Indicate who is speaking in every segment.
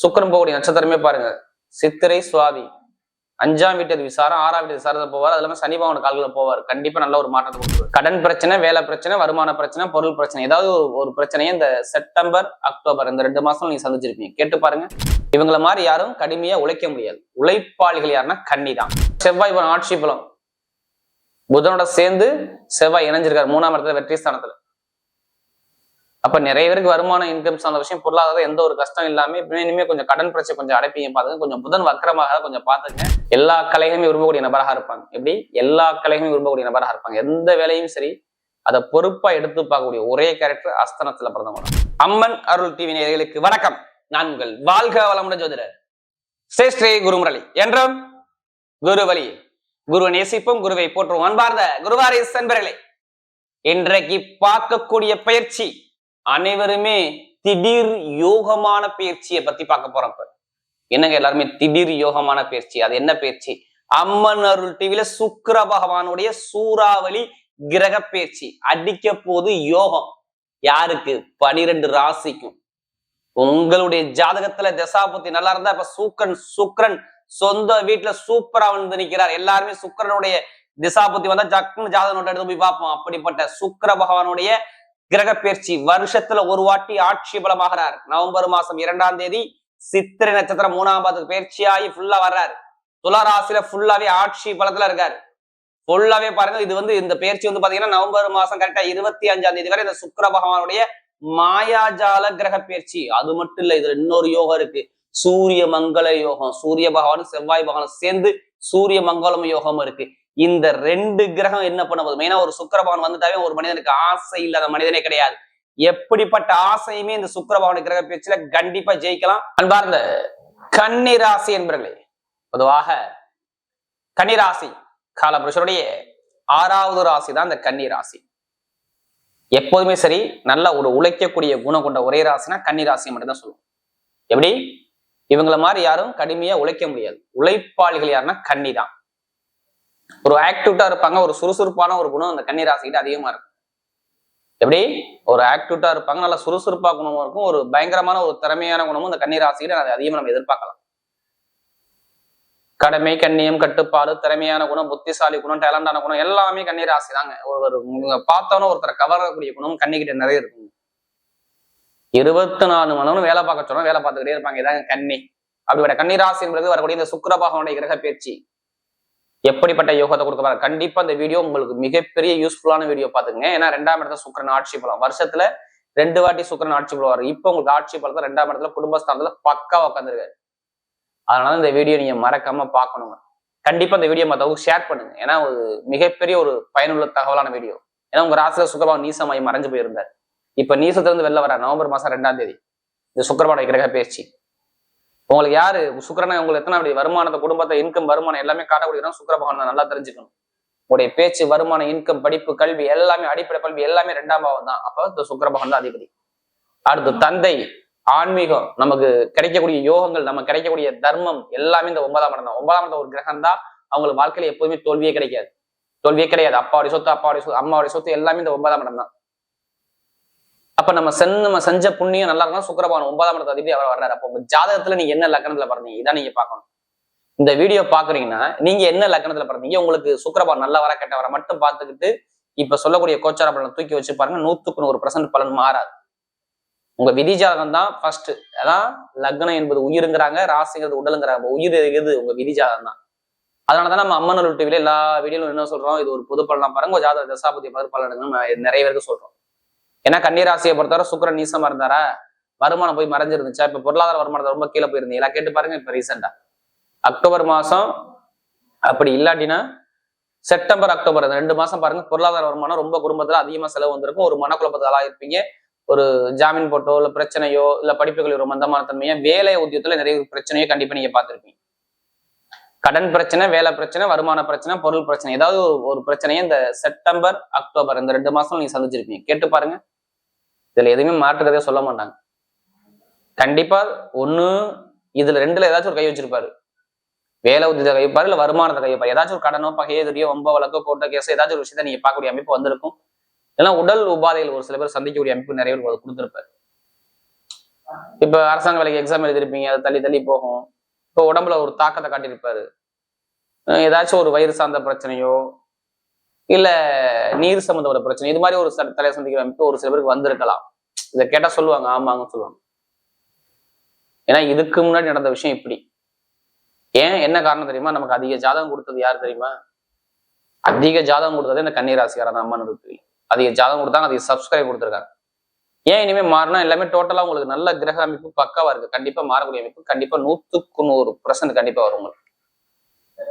Speaker 1: சுக்கரன் போகக்கூடிய நட்சத்திரமே பாருங்க. சித்திரை சுவாதி. அஞ்சாம் வீட்டு விசாரம் ஆறாம் வீட்டு விசாரத்தை போவார். அது இல்லாம சனி பகவான் கால்களில் போவார். கண்டிப்பா நல்ல ஒரு மாற்றத்தை கொடுப்பார் கடன் பிரச்சனை வேலை பிரச்சனை வருமான பிரச்சனை பொருள் பிரச்சனை ஏதாவது ஒரு ஒரு பிரச்சனையை இந்த செப்டம்பர் அக்டோபர் இந்த ரெண்டு மாசம் நீங்க சந்திச்சிருப்பீங்க. கேட்டு பாருங்க. இவங்கள மாதிரி யாரும் கடுமையா உழைக்க முடியாது. உழைப்பாளிகள் யாருன்னா கண்ணி தான் செவ்வாய் பலம் ஆட்சி பலம். புதனோட சேர்ந்து செவ்வாய் இணைஞ்சிருக்காரு. மூணாம் இடத்துல வெற்றி ஸ்தானத்துல. அப்ப நிறைய பேருக்கு வருமானம் இன்கம் சார்ந்த விஷயம் பொருளாதார எந்த ஒரு கஷ்டம் இல்லாம இனிமே கொஞ்சம் கடன் பிரச்சனை கொஞ்சம் அடைப்பீங்க பாத்துங்க கொஞ்சம் புதன் வக்கரமாக கொஞ்சம் பாத்துங்க எல்லா கலைகளுமே விரும்பக்கூடிய நபராக இருப்பாங்க. எப்படி? எல்லா கலைகளுமே விரும்பக்கூடிய நபராக இருப்பாங்க. எந்த வேலையும் சரி அதை பொறுப்பா எடுத்து பார்க்கக்கூடிய ஒரே கேரக்டர் அஸ்தனத்துல பிறந்தவங்க அம்மன் அருள் டிவி நேர்களுக்கு வணக்கம். நான் உங்கள் வாழ்க வளமுடன் ஜோதிடர். ஸ்ரீ குருமுரளி. என்றும் குரு வழி குருவை நேசிப்போம் குருவை போற்றுவோம். அன்பார்ந்த குருவாரி சென்பர்களே இன்றைக்கு பார்க்கக்கூடிய பயிற்சி அனைவருமே திடீர் யோகமான பயிற்சியை பத்தி பார்க்க போறோம் இப்ப. என்னங்க எல்லாருமே திடீர் யோகமான பயிற்சி அது என்ன பயிற்சி அம்மன் அருள் டிவில சுக்கர பகவானுடைய சூறாவளி கிரக பயிற்சி அடிக்க போது யோகம். யாருக்கு? பனிரெண்டு ராசிக்கும். உங்களுடைய ஜாதகத்துல தசாபுத்தி நல்லா இருந்தா இப்ப சூக்கரன் சுக்கரன் சொந்த வீட்டுல சூப்பரா வந்து நிக்கிறார். எல்லாருமே சுக்கரனுடைய திசாபுத்தி வந்தா ஜக்குன்னு ஜாதகம் நோட்டை எடுத்து போய் பார்ப்போம். அப்படிப்பட்ட சுக்கர பகவானுடைய கிரக பயிற்சி வருஷத்துல ஒரு வாட்டி ஆட்சி பலமாகிறார். நவம்பர் மாசம் இரண்டாம் தேதி சித்திரை நட்சத்திரம் மூணாம் பாதத்துக்கு பயிற்சியாகி ஃபுல்லா வர்றாரு. துளராசில ஃபுல்லாவே ஆட்சி பலத்துல இருக்காரு. ஃபுல்லாவே பாருங்க இது வந்து இந்த பயிற்சி வந்து பாத்தீங்கன்னா நவம்பர் மாசம் கரெக்டா இருபத்தி அஞ்சாம் தேதி வரை இந்த சுக்கர பகவானுடைய மாயாஜால கிரக பயிற்சி அது மட்டும் இல்ல இதுல இன்னொரு யோகம் இருக்கு. சூரிய மங்கள யோகம். சூரிய பகவானும் செவ்வாய் பகவானும் சேர்ந்து சூரிய மங்களம் யோகம் இருக்கு. இந்த ரெண்டு கிரகம் என்ன பண்ண போகுது? மெயினா ஒரு சுக்கரபவன் வந்துட்டாவே ஒரு மனிதனுக்கு ஆசை இல்லாத மனிதனே கிடையாது. எப்படிப்பட்ட ஆசையுமே இந்த சுக்கரபவன் கிரக பேச்சுல கண்டிப்பா ஜெயிக்கலாம். அன்பார்ந்த கன்னி ராசி என்பர்களே பொதுவாக கன்னிராசி காலபுருஷருடைய ஆறாவது ராசி தான் இந்த கன்னிராசி. எப்போதுமே சரி நல்ல ஒரு உழைக்கக்கூடிய குணம் கொண்ட ஒரே ராசினா கன்னிராசி மட்டும்தான் சொல்லுவோம். எப்படி? இவங்கள மாதிரி யாரும் கடுமையா உழைக்க முடியாது. உழைப்பாளிகள் யாருன்னா கன்னி தான் ஒரு ஆக்டிவிட்டா இருப்பாங்க ஒரு சுறுசுறுப்பான ஒரு குணம் அந்த கன்னிராசிக்கிட்ட அதிகமா இருக்கும். எப்படி? ஒரு ஆக்டிவிட்டா இருப்பாங்க நல்ல சுறுசுறுப்பா குணமும் இருக்கும் ஒரு பயங்கரமான ஒரு திறமையான குணமும் அந்த கன்னிராசிக்கிட்ட அதிகமா நம்ம எதிர்பார்க்கலாம். கடமை கண்ணியம் கட்டுப்பாடு திறமையான குணம் புத்திசாலி குணம் டேலண்டான குணம் எல்லாமே கன்னி தாங்க. ஒரு பார்த்தோன்னா ஒருத்தரை கவரக்கூடிய குணம் கண்ணிக்கிட்ட நிறைய இருக்கும் இருபத்தி நாலு மணி நேரம் வேலை பார்க்க சொன்னா வேலை பார்த்துக்கிட்டே இருப்பாங்க. இதாங்க கண்ணி அப்படிப்பட்ட கன்னி என்பது வரக்கூடிய இந்த சுக்கிர பகவானுடைய கிரக பயிற்சி எப்படிப்பட்ட யோகத்தை கொடுக்க பாருங்க. கண்டிப்பா இந்த வீடியோ உங்களுக்கு மிகப்பெரிய யூஸ்ஃபுல்லான வீடியோ பாத்துங்க ஏன்னா ரெண்டாம் இடத்துல சுக்கரன் ஆட்சி பலம். வருஷத்துல ரெண்டு வாட்டி சுக்கரன் ஆட்சி பலம் வரும். இப்போ உங்களுக்கு ஆட்சி பலத்தை ரெண்டாம் இடத்துல குடும்பஸ்தானத்துல பக்கா உட்காந்துருக்காரு அதனால இந்த வீடியோ நீங்க மறக்காம பார்க்கணுங்க. கண்டிப்பா இந்த வீடியோ மத்தவங்க ஷேர் பண்ணுங்க. ஏன்னா ஒரு மிகப்பெரிய ஒரு பயனுள்ள தகவலான வீடியோ ஏன்னா உங்க ராசியில சுக்கரபாவம் நீசமாயி மறைஞ்சு போயிருந்தார். இப்ப நீசத்துல இருந்து வெளில வர நவம்பர் மாசம் ரெண்டாம் தேதி. இந்த சுக்கரபாடைய கிரக பேச்சு உங்களுக்கு யாரு? சுக்கரனை உங்களுக்கு எத்தனை அப்படி வருமானத்தை குடும்பத்தை இன்கம் வருமானம் எல்லாமே காட்டக்கூடிய சுக்கர பகவான். நல்லா தெரிஞ்சுக்கணும். உங்களுடைய பேச்சு வருமானம் இன்கம் படிப்பு கல்வி எல்லாமே அடிப்படை கல்வி எல்லாமே ரெண்டாம் பாவம் தான். அப்ப இந்த சுக்கர பகவான் தான் அதிபதி. அடுத்து தந்தை ஆன்மீகம் நமக்கு கிடைக்கக்கூடிய யோகங்கள் நம்ம கிடைக்கக்கூடிய தர்மம் எல்லாமே இந்த ஒன்பதாம் இடம் தான். ஒன்பதாம் இடம் ஒரு கிரகம் தான். அவங்களுக்கு வாழ்க்கையில எப்போதுமே தோல்வியே கிடைக்காது. தோல்வியே கிடையாது. அப்பாவுடைய சொத்து அப்பாவுடைய சொத்து அம்மாவுடைய சொத்து எல்லாமே இந்த ஒன்பதாம் இடம் தான். அப்ப நம்ம சென் நம்ம செஞ்ச புண்ணியம் நல்லா இருந்தா சுக்கரபவன் ஒன்பதாம் இடத்து அதிபதி அவர் வர்றாரு. அப்போ உங்க ஜாதகத்துல நீங்க என்ன லக்கணத்துல பிறந்தீங்க? இதான் நீங்க பாக்கணும் இந்த வீடியோ பாக்குறீங்கன்னா நீங்க என்ன லக்கணத்துல பிறந்தீங்க? உங்களுக்கு சுக்கரபவன் நல்ல வர கெட்ட வர மட்டும் பாத்துக்கிட்டு இப்ப சொல்லக்கூடிய கோச்சார பலனை தூக்கி வச்சு பாருங்க நூத்துக்கு நூறு பர்சன்ட் பலன் மாறாது. உங்க விதி ஜாதகம் தான் ஃபர்ஸ்ட் அதான் லக்னம் என்பது உயிருங்கிறாங்க ராசிங்கிறது உடலுங்கிறாங்க. உயிர் இருக்குது உங்க விதி ஜாதகம் தான். அதனாலதான் நம்ம அம்மன் டிவில எல்லா வீடியோலும் என்ன சொல்றோம்? இது ஒரு பொது பலனா பாருங்க. ஜாதக தசாபதி பதில் பலன் நிறைய பேருக்கு சொல்றோம். ஏன்னா கன்னிராசியை பொறுத்தவரை சுக்கரன் நீசமா இருந்தாரா? வருமானம் போய் மறைஞ்சிருந்துச்சா? இப்ப பொருளாதார வருமானத்தை ரொம்ப கீழே போயிருந்தீங்களா கேட்டு பாருங்க இப்ப ரீசெண்டா அக்டோபர் மாசம் அப்படி இல்லாட்டினா செப்டம்பர் அக்டோபர் ரெண்டு மாசம் பாருங்க பொருளாதார வருமானம் ரொம்ப குடும்பத்துல அதிகமா செலவு வந்திருக்கும். ஒரு மனக்குழப்பத்தாலா இருப்பீங்க ஒரு ஜாமீன் போட்டோ இல்ல பிரச்சனையோ இல்ல படிப்புகளில் ஒரு மந்தமான தன்மையோ வேலை உத்தியத்துல நிறைய பிரச்சனையோ கண்டிப்பா நீங்க பார்த்திருப்பீங்க. கடன் பிரச்சனை வேலை பிரச்சனை வருமான பிரச்சனை பொருள் பிரச்சனை. ஏதாவது ஒரு ஒரு பிரச்சனையை இந்த செப்டம்பர் அக்டோபர் இந்த ரெண்டு மாசம் நீங்க சந்திச்சிருப்பீங்க. கேட்டு பாருங்க. இதுல எதுவுமே மாற்றுறதே சொல்ல மாட்டாங்க. கண்டிப்பா ஒண்ணு இதுல ரெண்டுல ஏதாச்சும் ஒரு கை வச்சிருப்பாரு. வேலை உத்தியத்தை கைப்பாரு இல்ல வருமானத்தை கைப்பாரு ஏதாச்சும் ஒரு கடனோ பகையோ எதிரியோ வம்ப வழக்கோ கோட்டை கேஸ் ஏதாச்சும் ஒரு விஷயத்த நீங்க பார்க்கக்கூடிய அமைப்பு வந்திருக்கும். இல்லைன்னா உடல் உபாதைகள் ஒரு சில பேர் சந்திக்கக்கூடிய அமைப்பு நிறைய பேர் கொடுத்துருப்பாரு. இப்ப அரசாங்க வேலைக்கு எக்ஸாம் எழுதிருப்பீங்க அது தள்ளி தள்ளி போகும். இப்போ உடம்புல ஒரு தாக்கத்தை காட்டியிருப்பாரு. ஏதாச்சும் ஒரு வயிறு சார்ந்த பிரச்சனையோ இல்ல நீர் சம்பந்தப்பட்ட பிரச்சனை. இது மாதிரி ஒரு தலை சந்திக்கிற அமைப்பு ஒரு சில பேருக்கு வந்திருக்கலாம். இதை கேட்டா சொல்லுவாங்க ஆமாங்கன்னு சொல்லுவாங்க. ஏன்னா இதுக்கு முன்னாடி நடந்த விஷயம் இப்படி. ஏன் என்ன காரணம் தெரியுமா? நமக்கு அதிக ஜாதகம் கொடுத்தது யார் தெரியுமா? அதிக ஜாதகம் கொடுத்தது இந்த கன்னிராசிக்காரன் அம்மான்னு தெரியும் அதிக ஜாதகம் கொடுத்தாங்க அதிக சப்ஸ்கிரைப் கொடுத்துருக்காங்க. ஏன் இனிமே மாறினா எல்லாமே டோட்டலா உங்களுக்கு நல்ல கிரக அமைப்பு பக்காவா இருக்கு. கண்டிப்பா மாறக்கூடிய அமைப்பு கண்டிப்பா நூத்துக்கு நூறு பர்சன்ட் கண்டிப்பா வரும் உங்களுக்கு.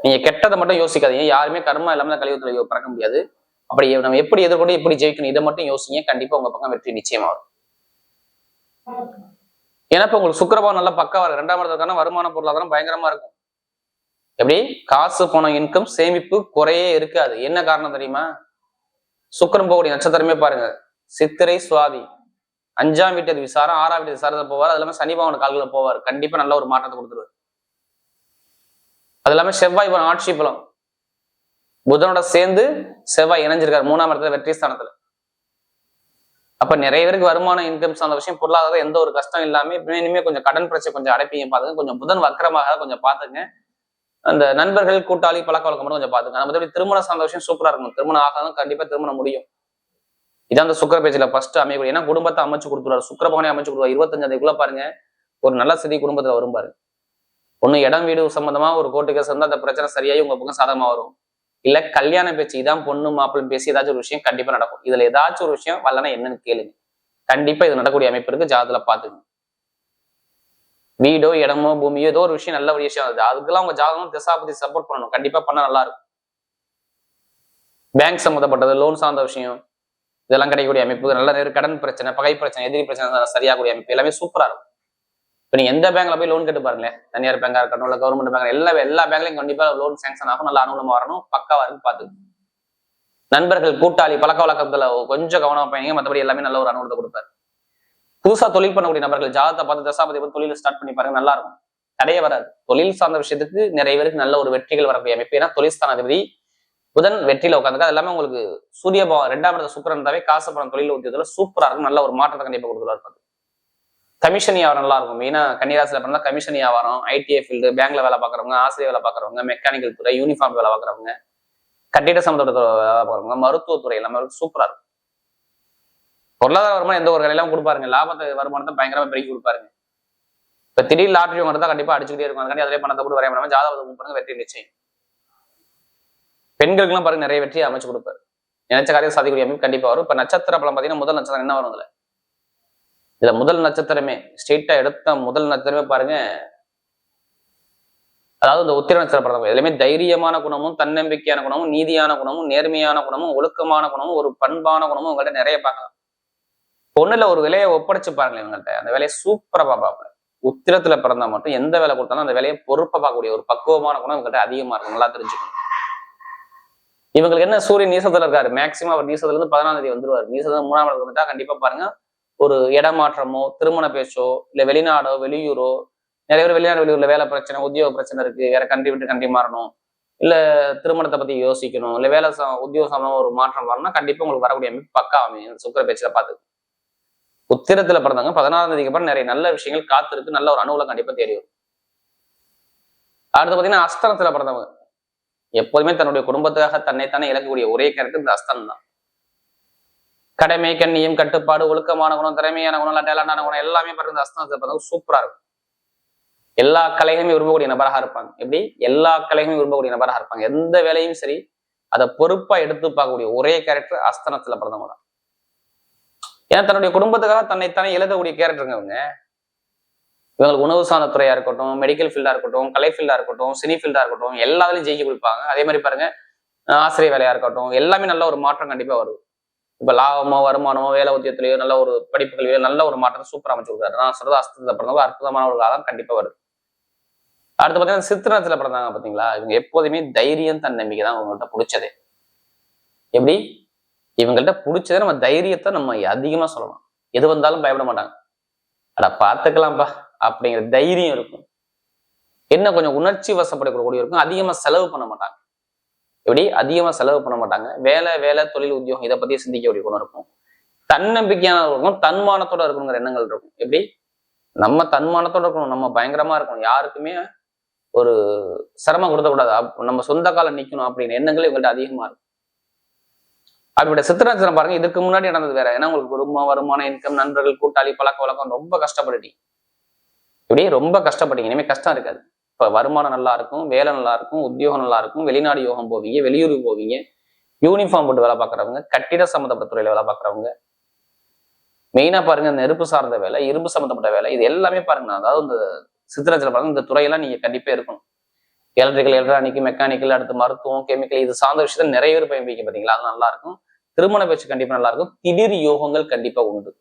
Speaker 1: நீங்க கெட்டதை மட்டும் யோசிக்காதீங்க. யாருமே கர்மா இல்லாம கலியுகத்துல பறக்க முடியாது. அப்படி நம்ம எப்படி எதிர்கொண்டு எப்படி ஜெயிக்கணும் இதை மட்டும் யோசிங்க. கண்டிப்பா உங்க பக்கம் வெற்றி நிச்சயமா வரும். ஏன்னா இப்ப உங்களுக்கு சுக்கரபாவம் நல்லா பக்கவா இருக்கு ரெண்டாம் இடத்துக்கான வருமான பொருளாதாரம் பயங்கரமா இருக்கும். எப்படி? காசு பணம் இன்கம் சேமிப்பு குறையே இருக்காது. என்ன காரணம் தெரியுமா? சுக்கரம் போகக்கூடிய நட்சத்திரமே பாருங்க. சித்திரை சுவாதி. அஞ்சாம் வீட்டு விசாரம் ஆறாம் வீட்டு விசாரத்தை போவார். அது இல்லாம சனி பவன் கால்களை போவார். கண்டிப்பா நல்ல ஒரு மாற்றத்தை கொடுத்துருவார். அது இல்லாம செவ்வாய் இப்போ ஆட்சி பலம். புதனோட சேர்ந்து செவ்வாய் இணைஞ்சிருக்காரு மூணாம் இடத்துல வெற்றி ஸ்தானத்துல. அப்ப நிறைய பேருக்கு வருமானம் இன்கம் சார்ந்த விஷயம் பொருளாதார எந்த ஒரு கஷ்டம் இல்லாம இனிமே கொஞ்சம் கடன் பிரச்சனை கொஞ்சம் அடைப்பீங்க பாத்துங்க கொஞ்சம் புதன் வக்கரமாக கொஞ்சம் பாத்துங்க அந்த நண்பர்கள் கூட்டாளி பழக்க வழக்கம் மட்டும் கொஞ்சம் பாத்துங்க நம்ம திருமணம் சார்ந்த விஷயம் சூப்பரா இருக்கும் திருமணம் ஆகாதான் கண்டிப்பா திருமணம் முடியும். இதான் அந்த சுக்கர பேச்சில் ஃபர்ஸ்ட் அமையக்கூடிய ஏன்னா குடும்பத்தை அமைச்சு கொடுத்துருவாரு. சுக்கர பகவானே அமைச்சு கொடுத்துருவாரு. இருபத்தஞ்சாந்தேதிக்குள்ள பாருங்க ஒரு நல்ல செய்தி குடும்பத்துல வரும் பாருங்க ஒண்ணு இடம் வீடு சம்பந்தமா ஒரு கோர்ட்டு கேஸ் இருந்தால் அந்த பிரச்சனை சரியாகி உங்க பக்கம் சாதகமாக வரும். இல்ல கல்யாண பேச்சு இதான் பொண்ணு மாப்பிள்ளை பேசி ஏதாச்சும் ஒரு விஷயம் கண்டிப்பா நடக்கும். இதுல ஏதாச்சும் ஒரு விஷயம் வரலன்னா என்னன்னு கேளுங்க. கண்டிப்பா இது நடக்கக்கூடிய அமைப்பு இருக்கு ஜாதத்துல பாத்துங்க வீடோ இடமோ பூமியோ ஏதோ ஒரு விஷயம் நல்ல ஒரு விஷயம் அது அதுக்கெல்லாம் உங்க ஜாதகம் திசாபதி சப்போர்ட் பண்ணணும். கண்டிப்பா பண்ண நல்லா இருக்கும். பேங்க் சம்மந்தப்பட்டது லோன் சார்ந்த விஷயம் இதெல்லாம் கிடைக்கக்கூடிய அமைப்பு நல்ல நேரம் கடன் பிரச்சனை பகை பிரச்சனை எதிரி பிரச்சனை சரியாகக்கூடிய அமைப்பு எல்லாமே சூப்பரா இருக்கும். இப்போ நீ எந்த பேங்க்ல போய் லோன் கேட்டு பாருங்களேன். தனியார் பேங்கா இருக்கட்டும் இல்ல கவர்மெண்ட் பேங்க் எல்லா எல்லா பேங்க்லயும் கண்டிப்பா லோன் சேங்ஷன் ஆகும். நல்லா அனுகூலமா வரணும். பக்காவா இருக்கு பாத்து நண்பர்கள் கூட்டாளி பழக்க வழக்கத்துல கொஞ்சம் கவனமா பையங்க மற்றபடி எல்லாமே நல்ல ஒரு அனுகூலத்தை கொடுப்பாரு. புதுசா தொழில் பண்ணக்கூடிய நபர்கள் ஜாதத்தை பார்த்து தசாபதி பார்த்து தொழில் ஸ்டார்ட் பண்ணி பாருங்க நல்லா இருக்கும். தடையே வராது. தொழில் சார்ந்த விஷயத்துக்கு நிறைய பேருக்கு நல்ல ஒரு வெற்றிகள் வரக்கூடிய அமைப்பு. ஏன்னா தொழில் ஸ்தானாதிபதி புதன் வெற்றியில உட்காந்துருக்கு அது எல்லாமே உங்களுக்கு சூரிய பவன் ரெண்டாம் இடத்த சுக்கரன் இருந்தாவே காசு பணம் தொழில் உத்தியத்துல சூப்பரா இருக்கும். நல்ல ஒரு மாற்றத்தை கண்டிப்பா கொடுக்குறாரு கமிஷன் வியாபாரம் நல்லா இருக்கும். மெயினா கன்னிராசில பிறந்தா கமிஷன் வியாபாரம் ஐடிஐ ஃபீல்டு பேங்க்ல வேலை பார்க்குறவங்க ஆசிரியர் வேலை பார்க்குறவங்க மெக்கானிக்கல் துறை யூனிஃபார்ம் வேலை பார்க்குறவங்க கட்டிட சம்பந்தப்பட்ட வேலை பார்க்குறவங்க மருத்துவத்துறை எல்லாமே சூப்பரா இருக்கும். பொருளாதார வருமானம் எந்த ஒரு கடையிலும் கொடுப்பாருங்க லாபத்தை வருமானத்தை பயங்கரமா பெருக்கி கொடுப்பாருங்க இப்ப திடீர் லாட்ரி வாங்குறதா கண்டிப்பா அடிச்சுக்கிட்டே இருக்கும். அதுக்காண்டி அதிலே பணத்தை கூட வரைய பண்ணாம ஜாதகத்தை மூவ் வெற்றி நிச்சயம். பெண்களுக்கெல்லாம் பாருங்க நிறைய வெற்றியை அமைச்சு கொடுப்பாரு. நினைச்ச காரியம் சாதிக்கூடிய அமைப்பு கண்டிப்பா வரும். இப்ப நட்சத்திர பலம் பாத்தீங்கன்னா முதல் நட்சத்திரம் என்ன வரும் அதில்? இதுல முதல் நட்சத்திரமே ஸ்ட்ரெயிட்டா எடுத்த முதல் நட்சத்திரமே பாருங்க. அதாவது இந்த உத்திர நட்சத்திர பிரதமர் எல்லாமே தைரியமான குணமும் தன்னம்பிக்கையான குணமும் நீதியான குணமும் நேர்மையான குணமும் ஒழுக்கமான குணமும் ஒரு பண்பான குணமும் உங்கள்கிட்ட நிறைய பார்க்கலாம். ஒண்ணுல ஒரு விலையை ஒப்படைச்சு பாருங்களேன் இவங்கள்ட்ட. அந்த வேலையை சூப்பரா பார்ப்பாங்க. உத்திரத்துல பிறந்தா மட்டும் எந்த வேலை கொடுத்தாலும் அந்த வேலையை பொறுப்பா பார்க்கக்கூடிய ஒரு பக்குவமான குணம் இவங்கள்ட்ட அதிகமா இருக்கும். நல்லா தெரிஞ்சுக்கணும். இவங்களுக்கு என்ன? சூரியன் நீசத்துல இருக்காரு. மேக்சிமம் அவர் நீசத்துல இருந்து பதினாம் தேதி வந்துருவாரு. நீசத்துல மூணாம் இடத்துல வந்துட்டா கண்டிப்பா பாருங்க ஒரு இடமாற்றமோ திருமண பேச்சோ இல்ல வெளிநாடோ வெளியூரோ நிறைய பேர் வெளிநாடு வெளியூர்ல வேலை பிரச்சனை உத்தியோக பிரச்சனை இருக்கு. வேற கண்ட்ரி விட்டு கண்ட்ரி மாறணும். இல்ல திருமணத்தை பத்தி யோசிக்கணும். இல்ல வேலை ச- உத்தியோக சம்பந்தமா ஒரு மாற்றம் வரணும்னா கண்டிப்பா உங்களுக்கு வரக்கூடிய அமைப்பு பக்கா அமையும். சுக்கர பேச்சுல பார்த்து. உத்திரத்துல பிறந்தவங்க பதினாறாம் தேதிக்கு அப்புறம் நிறைய நல்ல விஷயங்கள் காத்திருக்கு. நல்ல ஒரு அனுகூலம் கண்டிப்பா தெரியும் வரும். அடுத்து பாத்தீங்கன்னா அஸ்தனத்துல பிறந்தவங்க. எப்போதுமே தன்னுடைய குடும்பத்துக்காக தன்னைத்தானே இழக்கக்கூடிய ஒரே கேரக்டர் இந்த அஸ்தனம் தான். கடமை கண்ணியம் கட்டுப்பாடு ஒழுக்கமான குணம் திறமையான குணம் டேலண்டான குணம் எல்லாமே பாருங்க அஸ்தானத்தை அஸ்தனத்துல சூப்பரா இருக்கும். எல்லா கலைகளுமே விரும்பக்கூடிய நபராக இருப்பாங்க. எப்படி? எல்லா கலைகளுமே விரும்பக்கூடிய நபராக இருப்பாங்க. எந்த வேலையும் சரி அதை பொறுப்பா எடுத்து பார்க்கக்கூடிய ஒரே கேரக்டர் அஸ்தனத்துல பிறந்தவங்க தான். ஏன்னா தன்னுடைய குடும்பத்துக்காக தன்னைத்தானே எழுதக்கூடிய கேரக்டருங்க இவங்க இவங்களுக்கு உணவு சார்ந்த துறையா இருக்கட்டும் மெடிக்கல் ஃபீல்டா இருக்கட்டும் கலை ஃபீல்டா இருக்கட்டும் சினி ஃபீல்டா இருக்கட்டும் எல்லாத்துலயும் ஜெயிக்க கொடுப்பாங்க. அதே மாதிரி பாருங்க ஆசிரியர் வேலையா இருக்கட்டும் எல்லாமே நல்ல ஒரு மாற்றம் கண்டிப்பா வருது இப்ப லாபமோ வருமானமோ வேலை உத்தியத்திலேயோ நல்ல ஒரு படிப்புகளையோ நல்ல ஒரு மாற்றத்தை சூப்பரா அமைச்சு கொடுக்குறாரு. நான் சொல்றது அஸ்தத்தை பிறந்தவங்க அற்புதமான ஒரு காலம் கண்டிப்பா வருது. அடுத்து பாத்தீங்கன்னா சித்திரத்துல பிறந்தாங்க பாத்தீங்களா? இவங்க எப்போதுமே தைரியம் தன்னம்பிக்கை தான் உங்கள்கிட்ட பிடிச்சதே. எப்படி? இவங்கள்ட்ட பிடிச்சதே நம்ம தைரியத்தை நம்ம அதிகமா சொல்லலாம் எது வந்தாலும் பயப்பட மாட்டாங்க. அட பார்த்துக்கலாம்ப்பா அப்படிங்கிற தைரியம் இருக்கும். என்ன கொஞ்சம் உணர்ச்சி வசப்படக்கூடிய இருக்கும். அதிகமா செலவு பண்ண மாட்டாங்க. எப்படி? அதிகமா செலவு பண்ண மாட்டாங்க. வேலை வேலை தொழில் உத்தியோகம் இதை பத்தி சிந்திக்கக்கூடிய குணம் இருக்கும். தன்னம்பிக்கையான இருக்கும் தன்மானத்தோட இருக்கணுங்கிற எண்ணங்கள் இருக்கும். எப்படி? நம்ம தன்மானத்தோட இருக்கணும் நம்ம பயங்கரமா இருக்கணும். யாருக்குமே ஒரு சிரமம் கொடுத்தக்கூடாது நம்ம சொந்த காலம் நிக்கணும் அப்படின்னு எண்ணங்கள் இவங்கள்ட்ட அதிகமா இருக்கும். அப்படி சித்திரச்சனம் பாருங்க இதுக்கு முன்னாடி நடந்தது வேற. ஏன்னா உங்களுக்கு குடும்பம் வருமான இன்கம் நண்பர்கள் கூட்டாளி பழக்க வழக்கம் ரொம்ப கஷ்டப்பட்டுட்டீங்க. இப்படி ரொம்ப கஷ்டப்பட்டீங்க. இனிமே கஷ்டம் இருக்காது. இப்ப வருமானம் நல்லா இருக்கும் வேலை நல்லா இருக்கும் உத்தியோகம் நல்லா இருக்கும் வெளிநாடு யோகம் போவீங்க வெளியூர் போவீங்க யூனிஃபார்ம் போட்டு வேலை பார்க்குறவங்க கட்டிட சம்மந்தப்பட்ட துறையில் வேலை பார்க்குறவங்க மெயினா பாருங்க நெருப்பு சார்ந்த வேலை இரும்பு சம்மந்தப்பட்ட வேலை இது எல்லாமே பாருங்க அதாவது இந்த சித்திரத்தில் பாருங்க இந்த துறையெல்லாம் நீங்க கண்டிப்பா இருக்கணும். எலக்ட்ரிக்கல் எலக்ட்ரானிக் மெக்கானிக்கல் அடுத்து மருத்துவம் கெமிக்கல் இது சார்ந்த விஷயத்த நிறைய பேர் பயன்படுத்தி பார்த்தீங்களா அது நல்லா இருக்கும். திருமண பேச்சு கண்டிப்பா நல்லா இருக்கும். திடீர் யோகங்கள் கண்டிப்பா உண்டு.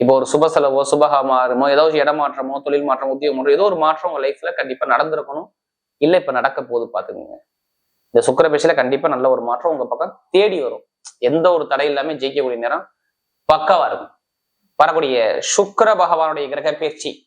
Speaker 1: இப்போ ஒரு சுப செலவோ சுபகா மாறுமோ ஏதோ ஒரு இடமாற்றமோ தொழில் மாற்றம் உத்தியோகம் மாற்றம் ஏதோ ஒரு மாற்றம் உங்க லைஃப்ல கண்டிப்பா நடந்திருக்கணும். இல்ல இப்ப நடக்க போகுது பாத்துக்கோங்க. இந்த சுக்கிர பேச்சில கண்டிப்பா நல்ல ஒரு மாற்றம் உங்க பக்கம் தேடி வரும். எந்த ஒரு தடை இல்லாம ஜெயிக்கக்கூடிய நேரம் பக்காவா இருக்கும். வரக்கூடிய சுக்கர பகவானுடைய கிரக பேச்சு